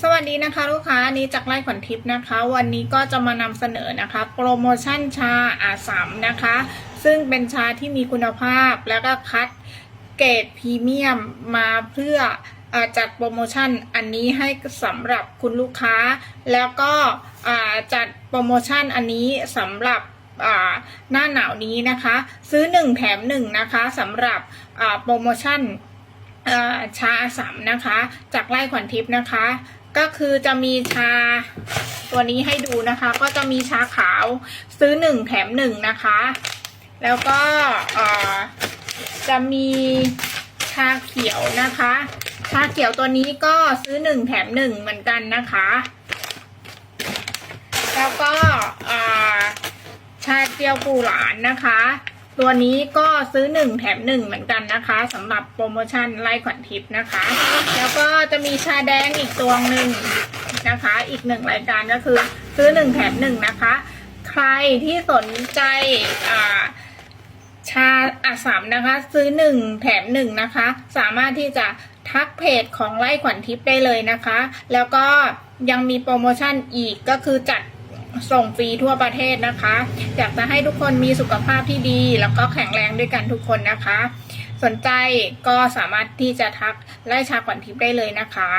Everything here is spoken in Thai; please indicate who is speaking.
Speaker 1: สวัสดีนะคะลูกค้าอันนี้จากไล่ขวัญทิพย์นะคะ วันนี้ก็จะมานำเสนอนะคะ โปรโมชั่นชาอาสามนะคะ ซึ่งเป็นชาที่มีคุณภาพแล้วก็คัดเกรดพรีเมียมมาเพื่อจัดโปรโมชั่นอันนี้ให้สำหรับคุณลูกค้า แล้วก็จัดโปรโมชั่นอันนี้สำหรับหน้าหนาวนี้นะคะ ซื้อ 1 แถม 1 นะคะสำหรับโปรโมชั่น ชาสามนะคะ จากไร่ขวัญทิพย์นะคะ ก็คือจะมีชาตัวนี้ให้ดูนะคะ ก็จะมีชาขาวซื้อหนึ่งแถมหนึ่งนะคะ แล้วก็จะมีชาเขียวนะคะ ชาเขียวตัวนี้ก็ซื้อหนึ่งแถมหนึ่งเหมือนกันนะคะ แล้วก็ชาเจียวปูหลานนะคะ ตัวนี้ก็ซื้อหนึ่งแถมหนึ่งเหมือนกันนะคะสำหรับโปรโมชั่นไล่ขวัญทิพย์นะคะ แล้วก็จะมีชาแดงอีกตัวหนึ่งนะคะ อีกหนึ่งรายการก็คือซื้อหนึ่งแถมหนึ่งนะคะ ใครที่สนใจอ่าชาอาสามนะคะ ซื้อหนึ่งแถมหนึ่งนะคะ สามารถที่จะทักเพจของไล่ขวัญทิพย์ได้เลยนะคะ แล้วก็ยังมีโปรโมชั่นอีกก็คือจัด ส่งฟรีทั่วประเทศนะคะ อยากจะให้ทุกคนมีสุขภาพที่ดี แล้วก็แข็งแรงด้วยกันทุกคนนะคะ สนใจก็สามารถที่จะทักไล่ชาขวัญทิพย์ได้เลยนะคะ